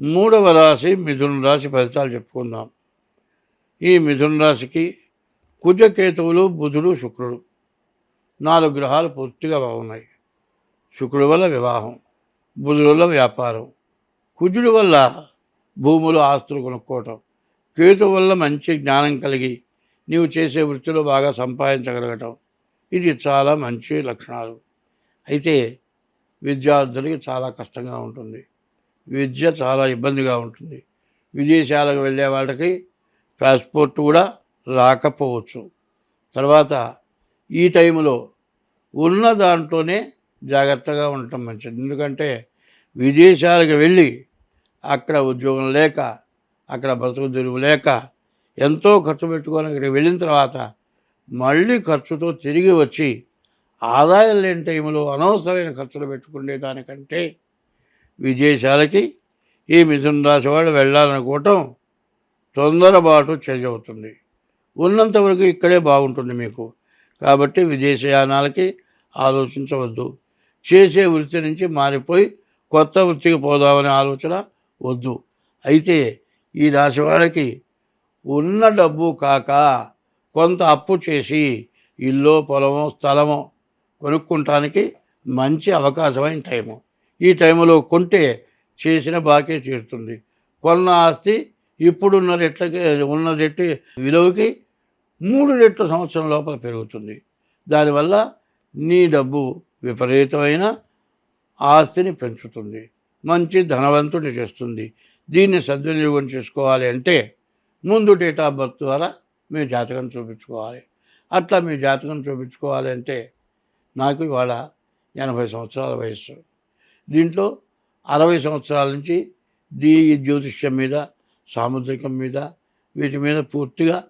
మూడవ రాశి మిథున రాశి ఫలితాలు చెప్పుకుందాం. ఈ మిథున రాశికి కుజకేతువులు బుధుడు శుక్రుడు నాలుగు గ్రహాలు పూర్తిగా బాగున్నాయి. శుక్రుడి వల్ల వివాహం బుధుడు వల్ల వ్యాపారం కుజుడి వల్ల భూములు ఆస్తులు కొనుక్కోవటం కేతు వల్ల మంచి జ్ఞానం కలిగి నీవు చేసే వృత్తిలో బాగా సంపాదించగలగటం ఇది చాలా మంచి లక్షణాలు. అయితే విద్యార్థులకి చాలా కష్టంగా ఉంటుంది. విద్య చాలా ఇబ్బందిగా ఉంటుంది. విదేశాలకు వెళ్ళే వాళ్ళకి పాస్పోర్ట్ కూడా రాకపోవచ్చు. తర్వాత ఈ టైంలో ఉన్న దాంట్లోనే జాగ్రత్తగా ఉండటం మంచిది. ఎందుకంటే విదేశాలకు వెళ్ళి అక్కడ ఉద్యోగం లేక అక్కడ బతుకు తెరువు లేక ఎంతో ఖర్చు పెట్టుకొని అక్కడికి వెళ్ళిన తర్వాత మళ్ళీ ఖర్చుతో తిరిగి వచ్చి ఆదాయం లేని టైంలో అనవసరమైన ఖర్చులు పెట్టుకునే దానికంటే విదేశాలకి ఈ మిథున రాశి వాళ్ళు వెళ్ళాలనుకోవటం తొందరపాటు అవుతుంది. ఉన్నంతవరకు ఇక్కడే బాగుంటుంది మీకు. కాబట్టి విదేశయానాలకి ఆలోచించవద్దు. చేసే వృత్తి నుంచి మారిపోయి కొత్త వృత్తికి పోదామనే ఆలోచన వద్దు. అయితే ఈ రాశి వాళ్ళకి ఉన్న డబ్బు కాక కొంత అప్పు చేసి ఇల్లు పొలమో స్థలమో కొనుక్కుంటానికి మంచి అవకాశమైన టైము. ఈ టైంలో కొంటే చేసిన బాకే తీరుతుంది. కొన్న ఆస్తి ఇప్పుడున్న రెట్లకి ఉన్న రెట్టి విలువకి మూడు రెట్ల సంవత్సరం లోపల పెరుగుతుంది. దానివల్ల నీ డబ్బు విపరీతమైన ఆస్తిని పెంచుతుంది. మంచి ధనవంతుని చేస్తుంది దీన్ని సద్వినియోగం చేసుకోవాలి అంటే ముందు డేట్ ఆఫ్ బర్త్ ద్వారా మీ జాతకం చూపించుకోవాలి. అట్లా మీ జాతకం చూపించుకోవాలి అంటే నాకు ఇవాళ ఎనభై సంవత్సరాల వయస్సు. దీంట్లో అరవై సంవత్సరాల నుంచి దీ జ్యోతిష్యం మీద సాముద్రికం మీద వీటి మీద పూర్తిగా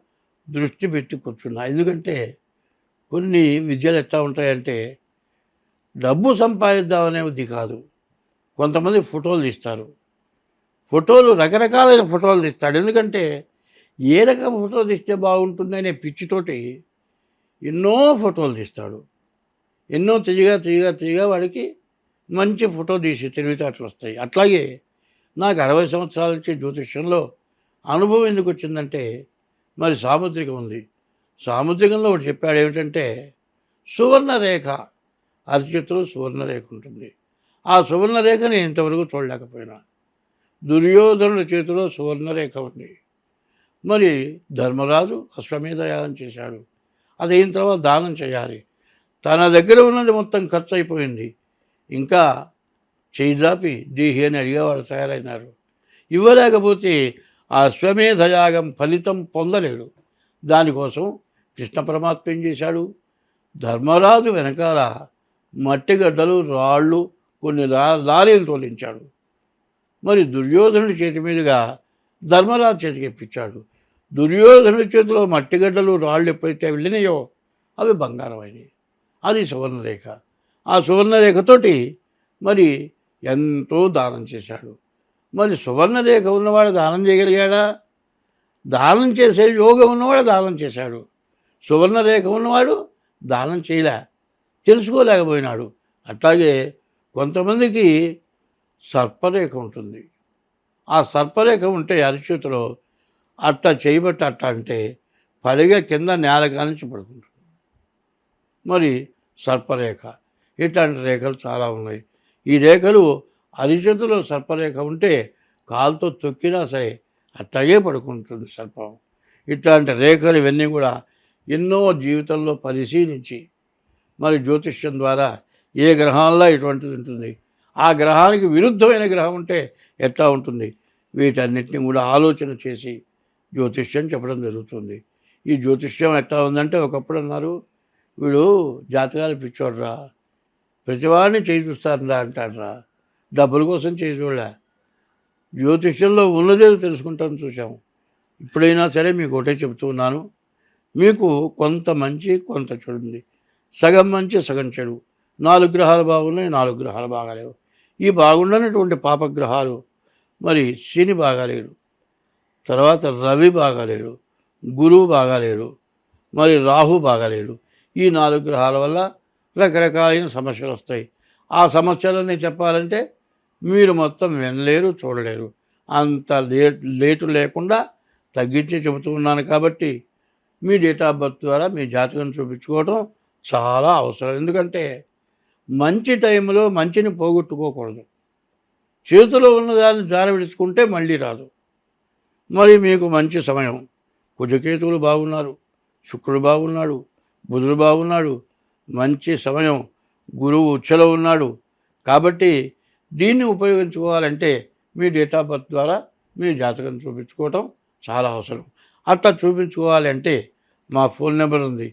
దృష్టి పెట్టి కూర్చున్నా. ఎందుకంటే కొన్ని విద్యలు ఎట్లా ఉంటాయంటే డబ్బు సంపాదిద్దామనేది కాదు. కొంతమంది ఫోటోలు తీస్తారు. ఫోటోలు రకరకాలైన ఫోటోలు తీస్తాడు ఎందుకంటే ఏ రకం ఫోటో తీస్తే బాగుంటుంది అనే పిచ్చితోటి ఎన్నో ఫోటోలు తీస్తాడు. ఎన్నో తీయగా తీయగా తీయగా వాడికి మంచి ఫోటో తీసి తెలివితేటలు వస్తాయి. అట్లాగే నాకు అరవై సంవత్సరాల నుంచి జ్యోతిష్యంలో అనుభవం ఎందుకు వచ్చిందంటే మరి సాముద్రికం ఉంది. సాముద్రికంలో ఒకటి చెప్పాడు ఏమిటంటే సువర్ణరేఖ అరిచేతిలో సువర్ణరేఖ ఉంటుంది. ఆ సువర్ణరేఖ నేను ఇంతవరకు చూడలేకపోయినా. దుర్యోధనుడి చేతిలో సువర్ణరేఖ ఉంది. మరి ధర్మరాజు అశ్వమేధ యాగం చేశాడు. అది అయిన తర్వాత దానం చేయాలి. తన దగ్గర ఉన్నది మొత్తం ఖర్చు అయిపోయింది. ఇంకా చేయిదాపి దీహి అని అడిగేవాడు తయారైనారు. ఇవ్వలేకపోతే ఆ అశ్వమేధయాగం ఫలితం పొందలేడు. దానికోసం కృష్ణ పరమాత్మ ఏం చేశాడు? ధర్మరాజు వెనకాల మట్టిగడ్డలు రాళ్ళు కొన్ని లారీలు తోలించాడు. మరి దుర్యోధనుడి చేతి మీదుగా ధర్మరాజు చేతికి ఇప్పించాడు. దుర్యోధనుడి చేతిలో మట్టిగడ్డలు రాళ్ళు ఎప్పుడైతే వెళ్ళినాయో అవి బంగారం అయినాయి అది సువర్ణరేఖ. ఆ సువర్ణరేఖతోటి మరి ఎంతో దానం చేశాడు. మరి సువర్ణరేఖ ఉన్నవాడు దానం చేయగలిగాడా? దానం చేసే యోగం ఉన్నవాడు దానం చేశాడు. సువర్ణరేఖ ఉన్నవాడు దానం చేయలే తెలుసుకోలేకపోయినాడు. అట్లాగే కొంతమందికి సర్పరేఖ ఉంటుంది. ఆ సర్పరేఖ ఉంటే అరిచేతిలో అట్ట చేయబట్టి అట్ట అంటే పడిగా కింద నేల కానించి పడుకుంటుంది. మరి సర్పరేఖ ఇట్లాంటి రేఖలు చాలా ఉన్నాయి. ఈ రేఖలు అరిచేతిలో సర్పరేఖ ఉంటే కాలుతో తొక్కినా సరే అట్లాగే పడుకుంటుంది సర్పం. ఇట్లాంటి రేఖలు ఇవన్నీ కూడా ఎన్నో జీవితంలో పరిశీలించి మరి జ్యోతిష్యం ద్వారా ఏ గ్రహాల్లో ఇటువంటిది ఉంటుంది? ఆ గ్రహానికి విరుద్ధమైన గ్రహం ఉంటే ఎట్లా ఉంటుంది? వీటన్నిటిని కూడా ఆలోచన చేసి జ్యోతిష్యం చెప్పడం జరుగుతుంది. ఈ జ్యోతిష్యం ఎట్లా ఉందంటే ఒకప్పుడు అన్నారు వీడు జాతకాలు పిచ్చోడ్రా ప్రతివాడిని చేయి చూస్తారా అంటాడ్రా. డబ్బుల కోసం చేయి చూడలే. జ్యోతిష్యంలో ఉన్నదే తెలుసుకుంటాం చూసాము ఇప్పుడైనా సరే మీకు ఒకటే చెబుతున్నాను మీకు కొంత మంచి కొంత చెడు ఉంది సగం మంచి సగం చెడు. నాలుగు గ్రహాలు బాగున్నాయి నాలుగు గ్రహాలు బాగాలేవు. ఈ బాగుండనటువంటి పాపగ్రహాలు మరి శని బాగాలేడు. తర్వాత రవి బాగాలేడు. గురువు బాగాలేడు. మరి రాహు బాగాలేడు. ఈ నాలుగు గ్రహాల వల్ల రకరకాలైన సమస్యలు వస్తాయి. ఆ సమస్యలన్నీ చెప్పాలంటే మీరు మొత్తం వినలేరు చూడలేరు. అంత లేట్ లేటు లేకుండా తగ్గించి చెబుతున్నాను కాబట్టి మీ డేట్ ఆఫ్ బర్త్ ద్వారా మీ జాతకం చూపించుకోవడం చాలా అవసరం. ఎందుకంటే మంచి టైంలో మంచిని పోగొట్టుకోకూడదు. చేతిలో ఉన్నదాన్ని జార విడుచుకుంటే మళ్ళీ రాదు. మరి మీకు మంచి సమయం. కుజకేతువులు బాగున్నారు శుక్రుడు బాగున్నాడు బుధుడు బాగున్నాడు మంచి సమయం గురువు ఉచ్చలో ఉన్నాడు. కాబట్టి దీన్ని ఉపయోగించుకోవాలంటే మీ డేట్ ఆఫ్ బర్త్ ద్వారా మీ జాతకం చూపించుకోవటం చాలా అవసరం. అట్లా చూపించుకోవాలి అంటే మా ఫోన్ నెంబర్ ఉంది.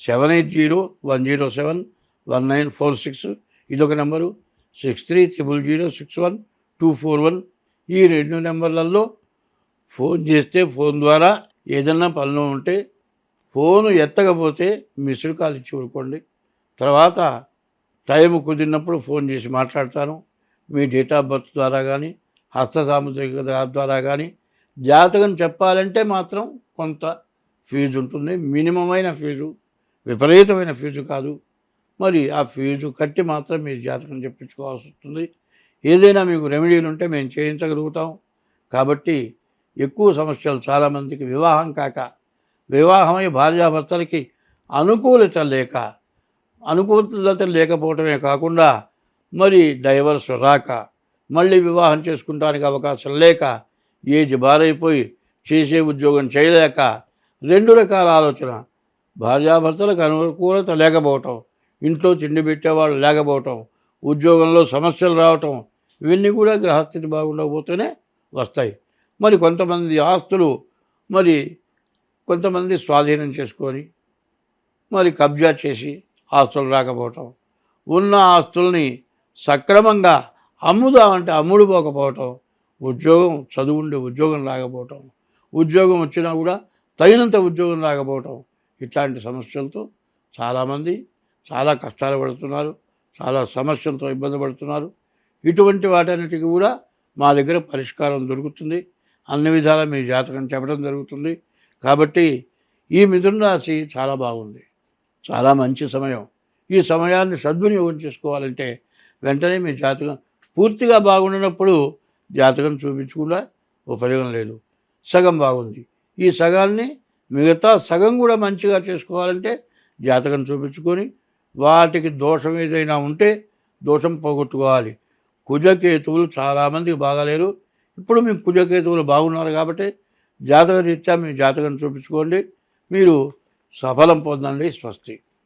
Seven eight zero one zero seven one nine four six ఇదొక number. Six three triple zero six one two four one ఈ రెండు నెంబర్లలో ఫోన్ చేస్తే ఫోన్ ద్వారా ఏదన్నా పనులు ఉంటే ఫోను ఎత్తకపోతే మిస్డ్ కాల్ ఇచ్చి ఊరుకోండి తర్వాత టైం కుదిరినప్పుడు ఫోన్ చేసి మాట్లాడతాను. మీ డేట్ ఆఫ్ బర్త్ ద్వారా కానీ హస్త సాముద్రిక ద్వారా కానీ జాతకం చెప్పాలంటే మాత్రం కొంత ఫీజు ఉంటుంది. మినిమమైన ఫీజు విపరీతమైన ఫీజు కాదు. మరి ఆ ఫీజు కట్టి మాత్రం మీరు జాతకం చెప్పించుకోవాల్సి వస్తుంది. ఏదైనా మీకు రెమెడీలు ఉంటే మేము చేయించగలుగుతాం. కాబట్టి ఎక్కువ సమస్యలు చాలామందికి వివాహం కాక వివాహమై భార్యాభర్తలకి అనుకూలత లేక అనుకూలత లేకపోవటమే కాకుండా మరి డైవర్స్ రాక మళ్ళీ వివాహం చేసుకుంటానికి అవకాశం లేక ఏజ్ బారైపోయి చేసే ఉద్యోగం చేయలేక రెండు రకాల ఆలోచన. భార్యాభర్తలకు అనుకూలత లేకపోవటం ఇంట్లో తిండి పెట్టేవాళ్ళు లేకపోవటం ఉద్యోగంలో సమస్యలు రావటం ఇవన్నీ కూడా గ్రహస్థితి బాగుండకపోతేనే వస్తాయి. మరి కొంతమంది ఆస్తులు మరి కొంతమంది స్వాధీనం చేసుకొని మరి కబ్జా చేసి ఆస్తులు రాకపోవటం ఉన్న ఆస్తుల్ని సక్రమంగా అమ్ముదామంటే అమ్ముడు పోకపోవటం ఉద్యోగం చదువుండే ఉద్యోగం రాకపోవటం ఉద్యోగం వచ్చినా కూడా తగినంత ఉద్యోగం రాకపోవటం ఇట్లాంటి సమస్యలతో చాలామంది చాలా కష్టాలు పడుతున్నారు చాలా సమస్యలతో ఇబ్బంది పడుతున్నారు. ఇటువంటి వాటన్నిటికీ కూడా మా దగ్గర పరిష్కారం దొరుకుతుంది. అన్ని విధాల మీ జాతకం చెప్పడం జరుగుతుంది. కాబట్టి ఈ మిథున రాశి చాలా బాగుంది. చాలా మంచి సమయం. ఈ సమయాన్ని సద్వినియోగం చేసుకోవాలంటే వెంటనే మీ జాతకం పూర్తిగా బాగుండినప్పుడు జాతకం చూపించకుండా ఉపయోగం లేదు. సగం బాగుంది. ఈ సగాన్ని మిగతా సగం కూడా మంచిగా చేసుకోవాలంటే జాతకం చూపించుకొని వాటికి దోషం ఏదైనా ఉంటే దోషం పోగొట్టుకోవాలి. కుజకేతువులు చాలామందికి బాగాలేరు. ఇప్పుడు మేము కుజకేతువులు బాగున్నారు కాబట్టి జాతక రీత్యా మీ జాతకం చూపించుకోండి. మీరు సఫలం పొందండి స్వస్తి.